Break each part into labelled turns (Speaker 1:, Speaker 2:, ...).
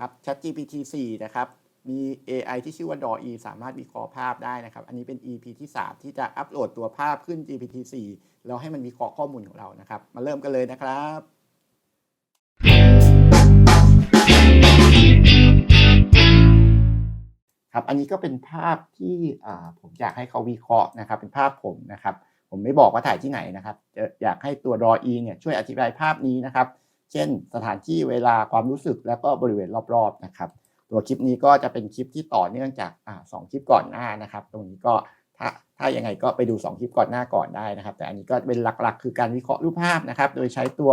Speaker 1: ครับ ChatGPT 4 นะครับ มี AI ที่ชื่อว่า DALL-E สามารถวิเคราะห์ภาพได้นะครับ อันนี้เป็น EP ที่ 3 ที่จะอัปโหลดตัวภาพขึ้น GPT 4 แล้วให้มันวิเคราะห์ข้อมูลของเรานะครับ มาเริ่มกันเลยนะครับครับอันนี้ก็เป็นภาพที่ผมอยากให้เขาวิเคราะห์นะครับ เป็นภาพผมนะครับ ผมไม่บอกว่าถ่ายที่ไหนนะครับอยากให้ตัว DALL-E เนี่ยช่วยอธิบายภาพนี้นะครับ เช่น สถานที่เวลาความรู้สึกแล้วก็บริเวณรอบๆนะครับ ตัวคลิปนี้ก็จะเป็นคลิปที่ต่อเนื่องจากอ่าสองคลิปก่อนหน้านะครับ ตรงนี้ก็ถ้าถ้ายังไงก็ไปดู 2 คลิปก่อนหน้าก่อนได้นะครับ แต่อันนี้ก็เป็นหลักๆ คือการวิเคราะห์รูปภาพนะครับ โดยใช้ตัว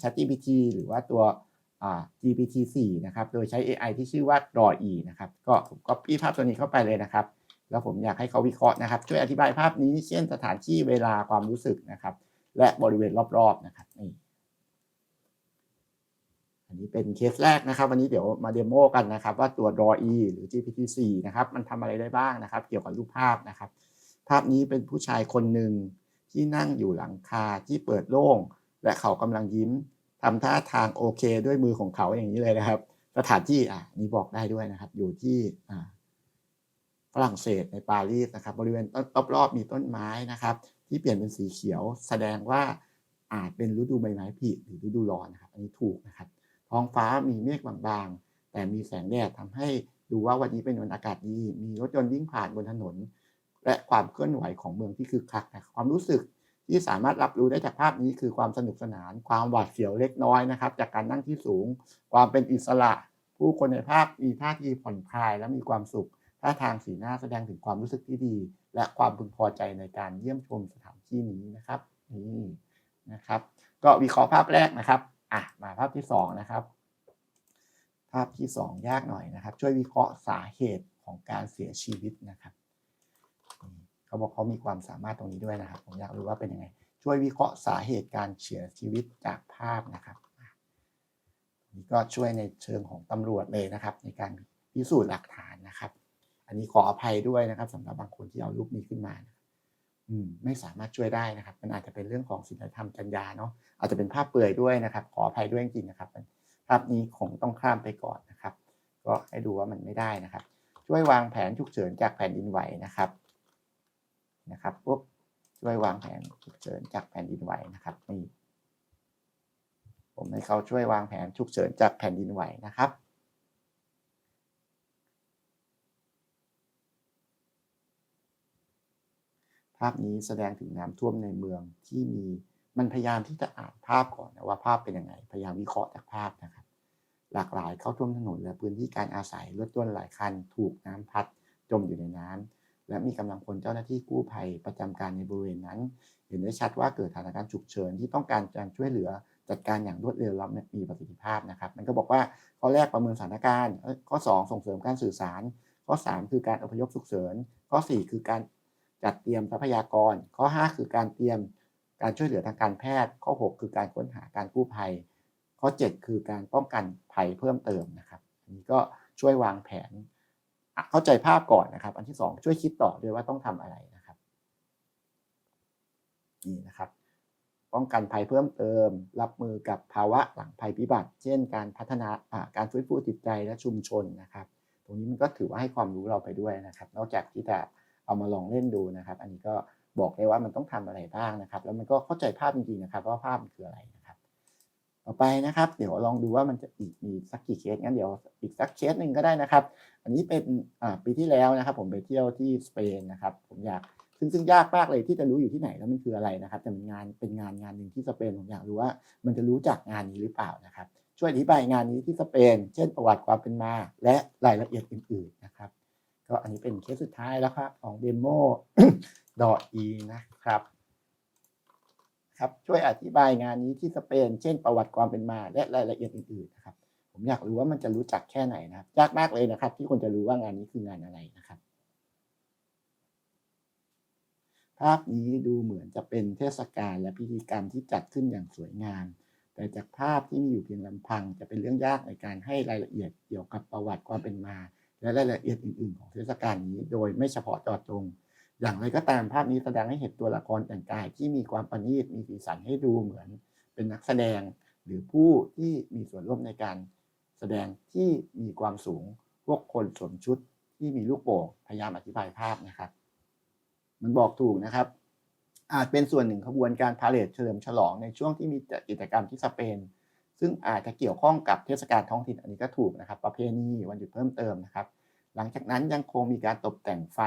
Speaker 1: ChatGPT หรือว่าตัว GPT-4 นะครับ โดยใช้ AI ที่ชื่อว่า DALL-E นะครับ ก็ผมก็ปี้ภาพตัวนี้เข้าไปเลยนะครับ แล้วผมอยากให้เขาวิเคราะห์นะครับ ช่วยอธิบายภาพนี้ เช่นสถานที่เวลาความรู้สึกนะครับ และบริเวณรอบๆนะครับนี่ อันนี้เป็นเคสแรกนะครับ วันนี้เดี๋ยวมาเดโมกันนะครับ ว่าตัว DALL-E หรือ GPT-4 นะครับ มันทำอะไรได้บ้างนะครับ เกี่ยวกับรูปภาพนะครับ ภาพนี้เป็นผู้ชายคนหนึ่งที่นั่งอยู่หลังคาที่เปิดโล่ง และเขากำลังยิ้มทำท่าทางโอเค ด้วยมือของเขาอย่างนี้เลยนะครับ สถานที่อะนี่บอกได้ด้วยนะครับ อยู่ที่อ่าฝรั่งเศสในปารีสนะครับ บริเวณรอบๆมีต้นไม้นะครับ ที่เปลี่ยนเป็นสีเขียว แสดงว่าอาจเป็นฤดูใบไม้ผลิหรือฤดูร้อนนะครับ อันนี้ถูกนะครับ ท้องฟ้ามีเมฆบางๆ แต่มีแสงแดดทำให้ดูว่าวันนี้เป็นวันอากาศดี มีรถยนต์วิ่งผ่านบนถนน และความเคลื่อนไหวของเมืองที่คึกคักนะความรู้สึกที่สามารถรับรู้ได้จากภาพนี้คือความสนุกสนาน ความหวาดเสียวเล็กน้อยนะครับ จากการนั่งที่สูง ความเป็นอิสระ ผู้คนในภาพมีท่าทีผ่อนคลายและมีความสุขท่าทางสีหน้าแสดงถึงความรู้สึกที่ดี และความพึงพอใจในการเยี่ยมชมสถานที่นี้นะครับนี่นะครับ ก็วิเคราะห์ภาพแรกนะครับ อะมาภาพที่สองนะครับภาพที่ 2 ยากหน่อยนะครับ ช่วยวิเคราะห์สาเหตุของการเสียชีวิตนะครับเขาบอกเขามีความสามารถตรงนี้ด้วยนะครับ ผมอยากรู้ว่าเป็นยังไง ช่วยวิเคราะห์สาเหตุการเสียชีวิตจากภาพนะครับนี่ก็ช่วยในเชิงของตำรวจเลยนะครับ ในการพิสูจน์หลักฐานนะครับ อันนี้ขออภัยด้วยนะครับสำหรับบางคนที่เอารูปนี้ขึ้นมานะ ไม่สามารถช่วยได้นะครับ มันอาจจะเป็นเรื่องของศีลธรรมจรรยาเนาะอาจจะเป็นภาพเปลือยด้วยนะครับ ขออภัยด้วยจริงนะครับ ภาพนี้คงต้องข้ามไปก่อนนะครับ ก็ให้ดูว่ามันไม่ได้นะครับ ช่วยวางแผนฉุกเฉินจากแผ่นดินไหวนะครับนะครับปุ๊บช่วยวางแผนฉุกเฉินจากแผ่นดินไหวนะครับนี่ผมให้เขาช่วยวางแผนฉุกเฉินจากแผ่นดินไหวนะครับ ภาพนี้แสดงถึงน้ำท่วมในเมืองที่มีมันพยายามที่จะอ่านภาพก่อนนะว่าภาพเป็นยังไง พยายามวิเคราะห์จากภาพนะครับ หลากหลายเข้าท่วมถนนและพื้นที่การอาศัยรถยนต์หลายคัน ถูกน้ำพัดจมอยู่ในน้ำและมีกำลังพลเจ้าหน้าที่กู้ภัยประจำการในบริเวณนั้น เห็นได้ชัดว่าเกิดสถานการณ์ฉุกเฉินที่ต้องการการช่วยเหลือจัดการอย่างรวดเร็วและมีประสิทธิภาพนะครับ มันก็บอกว่าข้อแรกประเมินสถานการณ์ ข้อ 2 ส่งเสริมการสื่อสาร ข้อ 3 คือการอพยพฉุกเฉิน ข้อ 4 คือการ จัดเตรียมทรัพยากร ข้อ 5 คือการเตรียมการช่วยเหลือทางการแพทย์ ข้อ 6 คือการค้นหาการกู้ภัย ข้อ 7 คือการป้องกันภัยเพิ่มเติมนะครับอันนี้ก็ช่วยวางแผนเข้าใจภาพก่อนนะครับ อันที่ 2 ช่วยคิดต่อด้วยว่าต้องทำอะไรนะครับนี่นะครับ ป้องกันภัยเพิ่มเติม รับมือกับภาวะหลังภัยพิบัติ เช่น การพัฒนาการฟื้นฟูจิตใจและชุมชนนะครับ ตรงนี้มันก็ถือว่าให้ความรู้เราไปด้วยนะครับ นอกจากที่จะ เอามาลองเล่นดูนะครับ อันนี้ก็บอกได้ว่ามันต้องทำอะไรบ้างนะครับ แล้วมันก็เข้าใจภาพจริงๆนะครับว่าภาพมันคืออะไรนะครับ ต่อไปนะครับ เดี๋ยวลองดูว่ามันจะอีกมีสักกี่เคสงั้นเดี๋ยวอีกสักเคสหนึ่งก็ได้นะครับ อันนี้เป็นปีที่แล้วนะครับ ผมไปเที่ยวที่สเปนนะครับ ผมอยากซึ่งซึ่งยากมากเลยที่จะรู้อยู่ที่ไหนแล้วมันคืออะไรนะครับ แต่มันงานเป็นงานงานหนึ่งที่สเปนผมอยากรู้ว่า มันจะรู้จักงานนี้หรือเปล่านะครับ ช่วยอธิบายงานนี้ที่สเปน เช่นประวัติความเป็นมา และรายละเอียดอื่นๆนะครับ ก็อันนี้เป็นเคสสุดท้ายแล้วครับของเดโมดออีนะครับ ครับช่วยอธิบายงานนี้ที่สเปน เช่นประวัติความเป็นมาและรายละเอียดอื่นๆนะครับ ผมอยากรู้ว่ามันจะรู้จักแค่ไหนนะครับ ยากมากเลยนะครับ ที่คนจะรู้ว่างานนี้คืองานอะไรนะครับ ภาพนี้ดูเหมือนจะเป็นเทศกาลและพิธีกรรมที่จัดขึ้นอย่างสวยงามแต่จากภาพที่มีอยู่เพียงลำพัง จะเป็นเรื่องยากในการให้รายละเอียดเกี่ยวกับประวัติความเป็นมา และรายละเอียดอื่น ๆ ของเทศกาลนี้ โดยไม่เฉพาะเจาะจง อย่างไรก็ตามภาพนี้แสดงให้เห็นตัวละครแต่งกายที่มีความประณีตมีสีสันให้ดูเหมือน เป็นนักแสดง หรือผู้ที่มีส่วนร่วมในการแสดงที่มีความสูงพวกคนสวมชุดที่มีลูกโป่งพยายามอธิบายภาพนะครับ มันบอกถูกนะครับ อาจเป็นส่วนหนึ่งขบวนการพาเลทเฉลิมฉลองในช่วงที่มีจัดกิจกรรมที่สเปน ซึ่งอาจจะเกี่ยวข้องกับเทศกาลท้องถิ่นอันนี้ก็ถูกนะครับ ประเพณีวันหยุดเพิ่มเติมนะครับ หลังจากนั้นยังคงมีการตกแต่งไฟ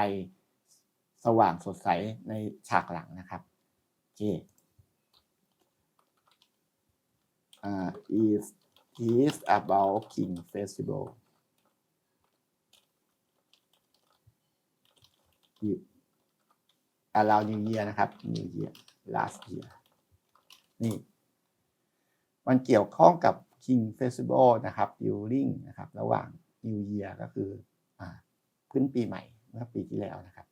Speaker 1: สว่างสดใสในฉากหลังนะครับโอเค uh, is is about King Festival You- around New Year นะครับ New Year last year นี่ มันเกี่ยวข้องกับ King Festival นะครับ during นะครับระหว่าง New Year ก็คืออ่าขึ้นปีใหม่เมื่อปีที่แล้วนะครับ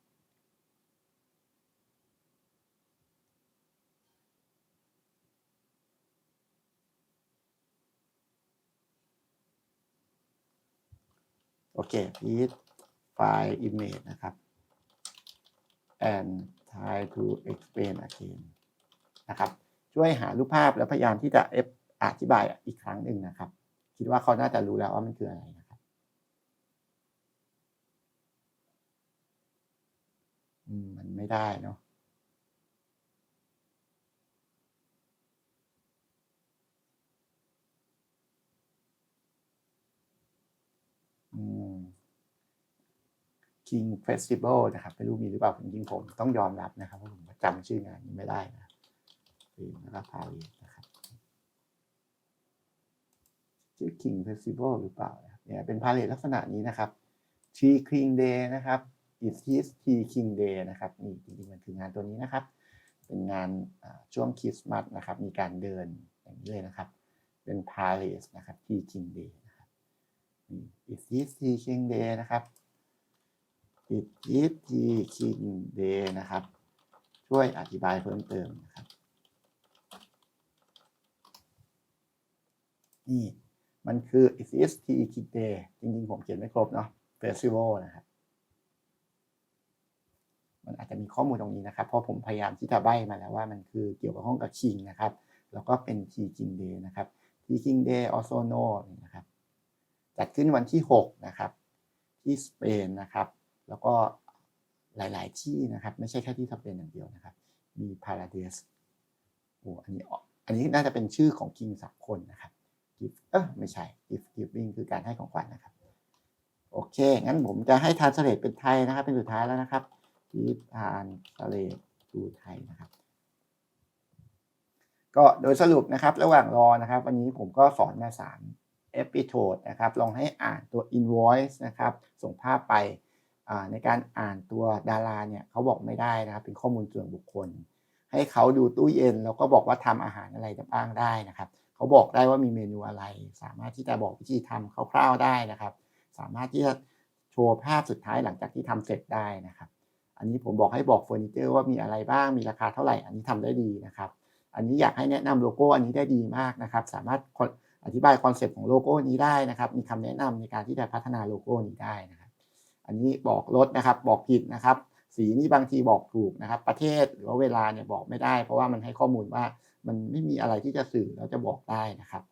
Speaker 1: โอเค please file image นะครับ and try to explain again นะครับ ช่วยหารูปภาพแล้วพยายามที่จะ อธิบายอีกครั้งหนึ่งนะครับ คิดว่าเขาน่าจะรู้แล้วว่ามันคืออะไรนะครับมันไม่ได้เนาะอืม King Festival นะครับไม่รู้มีหรือเปล่าจริงผมต้องยอมรับนะครับเพราะผมจำชื่องานนี้ไม่ได้นะฟิล์มแล้วก็พาลีนะครับ ชื่อ King Festival หรือเปล่าเนี่ยเป็นพาเลทลักษณะนี้นะครับ Tree King Day นะครับ It is Tree King Day นะครับนี่จริงๆมันคืองานตัวนี้นะครับ เป็นงานช่วงคริสต์มาสนะครับ มีการเดินอย่างนี้เลยนะครับ เป็นพาเลสนะครับ Tree King Day นะครับนี่ It is t King Day นะครับ It is Tree King Day นะครับ ช่วยอธิบายเพิ่มเติมนะครับนี่ มันคือ it is t e King Day จริงๆ ผมเขียนไม่ครบเนาะ Festival นะครับมันอาจจะมีข้อมูลตรงนี้นะครับ เพราะผมพยายามที่จะใบ้มาแล้วว่ามันคือเกี่ยวกับห้องกับ King นะครับ แล้วก็เป็น T King Day นะครับ T King Day also k n o w นะครับ จัดขึ้นวันที่ 6 นะครับ ที่สเปนนะครับ แล้วก็หลาย ๆ ที่นะครับ ไม่ใช่แค่ที่สเปนอย่างเดียวนะครับ มีพาราเดสโอ้อันนี้อันนี้น่าจะเป็นชื่อของ King สามคนนะครับ gift เออไม่ใช่ gift giving คือการให้ของขวัญนะครับ โอเค งั้นผมจะให้ทานสเลดเป็นไทยนะครับ เป็นสุดท้ายแล้วนะครับที่ทานสเลดดูไทยนะครับ ก็โดยสรุปนะครับ ระหว่างรอนะครับ วันนี้ผมก็สอนมา3เอพิโ d ดนะครับ ลองให้อ่านตัว invoice นะครับ ส่งภาพไปในการอ่านตัวดาราเนี่ยเขาบอกไม่ได้นะครับ เป็นข้อมูลส่วนบุคคล ให้เขาดูตู้เย็น แล้วก็บอกว่าทำอาหารอะไรบ้างได้นะครับ เขาบอกได้ว่ามีเมนูอะไร สามารถที่จะบอกวิธีทำคร่าวๆได้นะครับ สามารถที่จะโชว์ภาพสุดท้ายหลังจากที่ทำเสร็จได้นะครับ อันนี้ผมบอกให้บอกเฟอร์นิเจอร์ว่ามีอะไรบ้างมีราคาเท่าไหร่ อันนี้ทำได้ดีนะครับ อันนี้อยากให้แนะนำโลโก้อันนี้ได้ดีมากนะครับ สามารถอธิบายคอนเซปต์ของโลโก้นี้ได้นะครับ มีคำแนะนำในการที่จะพัฒนาโลโก้นี้ได้นะครับ อันนี้บอกลดนะครับ บอกผิดนะครับ สีนี่บางทีบอกถูกนะครับ ประเทศหรือว่าเวลาเนี่ยบอกไม่ได้ เพราะว่ามันให้ข้อมูลว่า มันไม่มีอะไรที่จะสื่อแล้วจะบอกได้นะครับ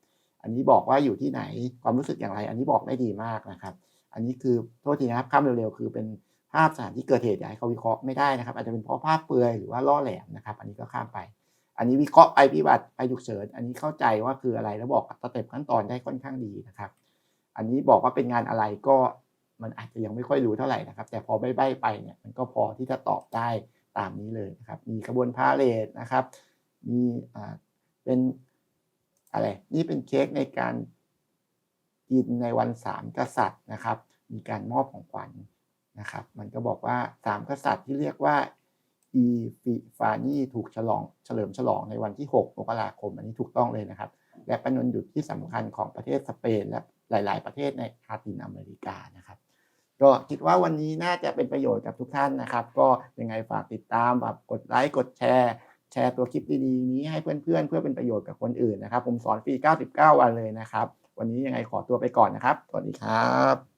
Speaker 1: อันนี้บอกว่าอยู่ที่ไหนความรู้สึกอย่างไร อันนี้บอกได้ดีมากนะครับ อันนี้คือโทษทีนะครับข้ามเร็วๆ คือเป็นภาพสถานที่เกิดเหตุอยากให้เขาวิเคราะห์ไม่ได้นะครับ อาจจะเป็นเพราะภาพเปลือยหรือว่าล่อแหลมนะครับ อันนี้ก็ข้ามไป อันนี้วิเคราะห์ไปพิบัติไปฉุกเฉินอันนี้เข้าใจว่าคืออะไรแล้วบอกสเต็ปขั้นตอนได้ค่อนข้างดีนะครับ อันนี้บอกว่าเป็นงานอะไรก็มันอาจจะยังไม่ค่อยรู้เท่าไหร่นะครับ แต่พอใบ้ๆไปเนี่ยมันก็พอที่จะตอบได้ตามนี้เลยนะครับ มีขบวนพาเลทนะครับ มีอ่าเป็นอะไรนี่เป็นเค้กในการกินในวันสามกษัตริย์นะครับ มีการมอบของขวัญนะครับ มันก็บอกว่าสามกษัตริย์ที่เรียกว่าอีฟิฟานีถูกฉลองเฉลิมฉลองในวันที่ 6 มกราคม อันนี้ถูกต้องเลยนะครับ และเป็นวันหยุดที่สำคัญของประเทศสเปนและหลาย ๆ ประเทศในลาตินอเมริกานะครับ ก็คิดว่าวันนี้น่าจะเป็นประโยชน์กับทุกท่านนะครับ ก็ยังไงฝากติดตามแบบกดไลค์กดแชร์ แชร์ตัวคลิปดีๆนี้ให้เพื่อนๆ เพื่อเป็นประโยชน์กับคนอื่นนะครับ ผมสอนฟรี 99 วันเลยนะครับ วันนี้ยังไงขอตัวไปก่อนนะครับ สวัสดีครับ